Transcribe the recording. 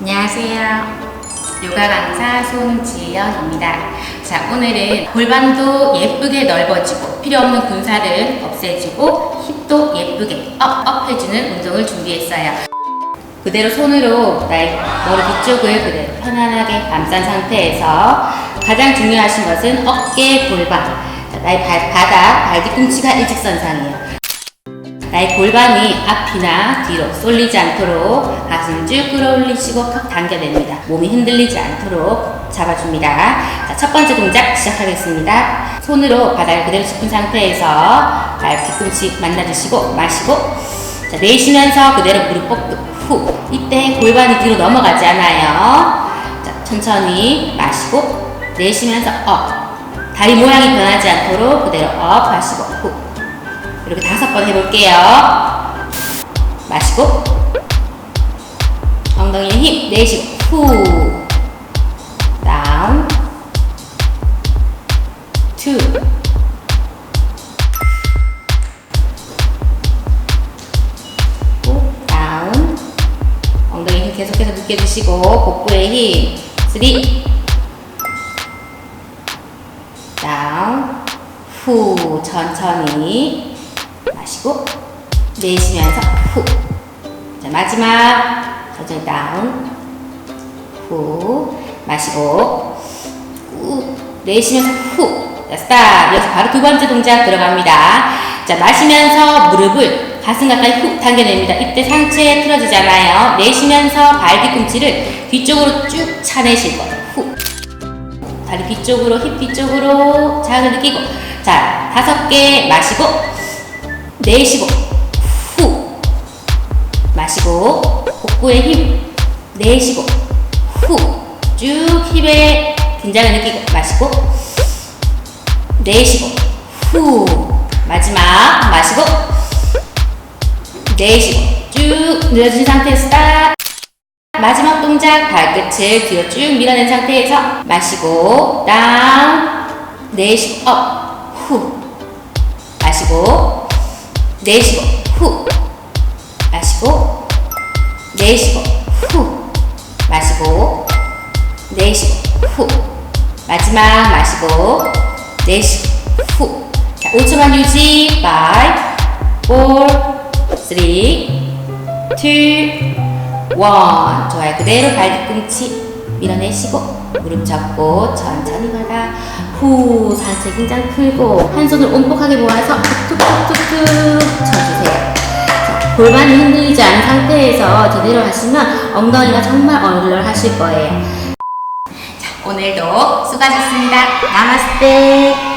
안녕하세요. 요가 강사 손지연입니다. 자, 오늘은 골반도 예쁘게 넓어지고 필요 없는 군살을 없애주고 힙도 예쁘게 업업 해주는 운동을 준비했어요. 그대로 손으로 나의 머리 뒤쪽을 그대로 편안하게 감싼 상태에서 가장 중요하신 것은 어깨, 골반. 자, 나의 발, 바닥, 발 뒤꿈치가 일직선상이에요. 나의 골반이 앞이나 뒤로 쏠리지 않도록 가슴을 쭉 끌어올리시고 턱 당겨냅니다. 몸이 흔들리지 않도록 잡아줍니다. 자, 첫 번째 동작 시작하겠습니다. 손으로 바닥을 그대로 짚은 상태에서 발 뒤꿈치 만나주시고 마시고 자, 내쉬면서 그대로 무릎 뻗고 후 이때 골반이 뒤로 넘어가지 않아요. 자, 천천히 마시고 내쉬면서 업 다리 모양이 변하지 않도록 그대로 업 하시고 후 이렇게 다섯 번 해볼게요. 마시고. 엉덩이에 힘 내쉬고. 후. 다운 투. 후, 다운 엉덩이 힘 계속해서 느껴주시고. 복부에 힘. 쓰리. 다운 후 천천히 마시고 내쉬면서 후. 자 마지막 천천히 다운 후 마시고 후 내쉬면서 후. 자 스탑. 여기서 바로 두 번째 동작 들어갑니다. 자 마시면서 무릎을 가슴 가까이 훅 당겨냅니다. 이때 상체 틀어지잖아요. 내쉬면서 발 뒤꿈치를 뒤쪽으로 쭉 차내실 거예요. 후. 다리 뒤쪽으로 힙 뒤쪽으로 자극을 느끼고 자 다섯 개 마시고 내쉬고 후. 마시고 복부에 힘. 내쉬고 후. 쭉 힙에 긴장을 느끼고 마시고 내쉬고 후. 마지막 마시고 내쉬고 쭉 늘어진 상태에서 딱 마지막 동작 발끝을 뒤로 쭉 밀어낸 상태에서 마시고 다운 내쉬고 업 후. 마시고 내쉬고 후 마시고 내쉬고 후 마시고 내쉬고 후 마지막 마시고. 내쉬고 후 자, 5초만 유지 5 4 3 2 원. 좋아요. 그대로 발 뒤꿈치 밀어내시고 무릎 접고 천천히 가다 후. 상체 긴장 풀고 한 손을 온복하게 모아서 툭툭툭툭 골반이 흔들리지 않은 상태에서 제대로 하시면 엉덩이가 정말 얼얼하실 거예요. 자, 오늘도 수고하셨습니다. 나마스테.